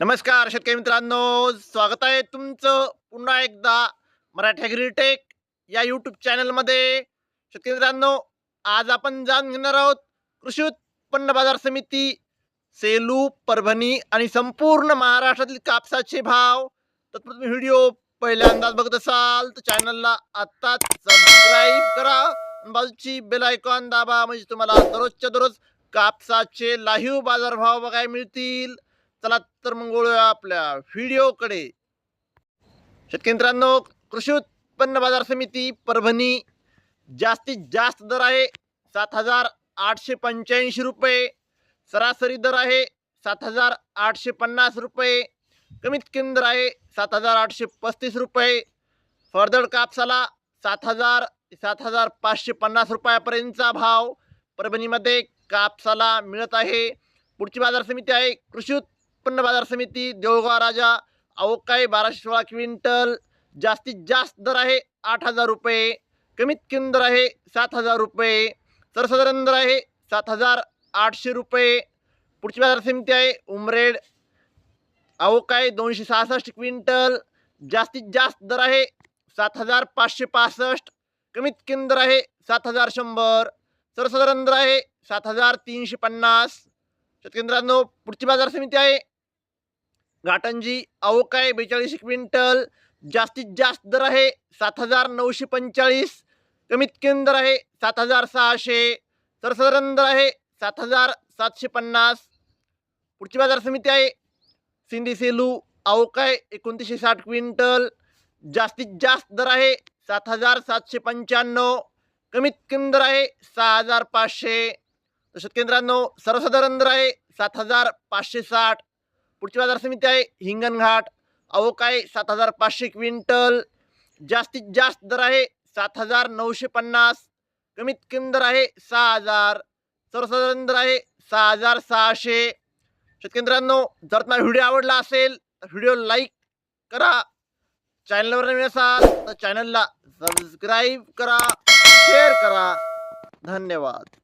नमस्कार शेतकरी मित्रांनो. स्वागत आहे तुमचं पुन्हा एकदा मराठी ॲग्रीटेक या यूट्यूब चॅनलमध्ये शेतकरी मित्रांनो आज आपण जाणून घेणार आहोत कृषी उत्पन्न बाजार समिती सेलू परभणी आणि संपूर्ण महाराष्ट्रातील कापसाचे भाव. तत्पूर्वी व्हिडिओ पहिल्यांदाच बघत असाल तर चॅनलला आत्ताच सबस्क्राईब करा बाजूची बेल आयकॉन दाबा म्हणजे तुम्हाला दररोजच्या दररोज कापसाचे लाईव्ह बाजारभाव बघायला मिळतील. चला तर मग वळूया आपल्या व्हिडिओकडे. शेतकरी मित्रांनो कृषी उत्पन्न बाजार समिती परभणी जास्तीत जास्त दर आहे सात हजार आठशे पंच्याऐंशी रुपये. सरासरी दर आहे सात हजार आठशे पन्नास रुपये. कमीत कमी दर आहे सात हजार आठशे पस्तीस रुपये. फरदड कापसाला सात हजार सात हजार पाचशे पन्नास रुपयापर्यंतचा भाव परभणीमध्ये कापसाला मिळत आहे. पुढची बाजार समिती आहे कृषी उत्पन्न बाजार समिती देऊळगाव राजा अवकाळी बाराशे सोळा क्विंटल जास्तीत जास्त दर आहे आठ हजार रुपये कमीत कमी दर आहे सात हजार रुपये सर्वसाधारण दर आहे सात हजार आठशे रुपये. पुढची बाजार समिती आहे उमरेड अवकाळी दोनशे सहासष्ट क्विंटल जास्तीत जास्त दर आहे सात हजार पाचशे पासष्ट कमीत कमी दर आहे सात हजार शंभर सर्वसाधारण दर आहे सात हजार तीनशे पन्नास. शेतकरी पुढची बाजार समिती आहे घाटंजी अवकाय बेचाळीस क्विंटल जास्तीत जास्त दर आहे सात हजार नऊशे पंचेचाळीस कमीत कमी दर आहे सात हजार सहाशे सर्वसाधारण दर आहे सात हजार सातशे पन्नास. पुढची बाजार समिती आहे सिंधी सेलू अवकाय एकोणतीसशे साठ क्विंटल जास्तीत जास्त दर आहे सात हजार सातशे पंच्याण्णव कमीत कमी दर आहे सहा हजार पाचशे. तर केंद्रांनो सर्वसाधारण दर आहे सात हजार पाचशे साठ पुढची बाजार समिती आहे हिंगणघाट. अवकाय सात हजार पाचशे क्विंटल? जास्तीत जास्त दर आहे सात हजार नऊशे पन्नास. कमीत कमी दर आहे सहा हजार. सर्वसाधारण दर आहे सहा हजार सहाशे. शेतकरी जर तुम्हाला व्हिडिओ आवडला असेल तर व्हिडिओ लाईक करा. चॅनलवर नवीन असाल तर चॅनलला सबस्क्राईब करा शेअर करा. धन्यवाद.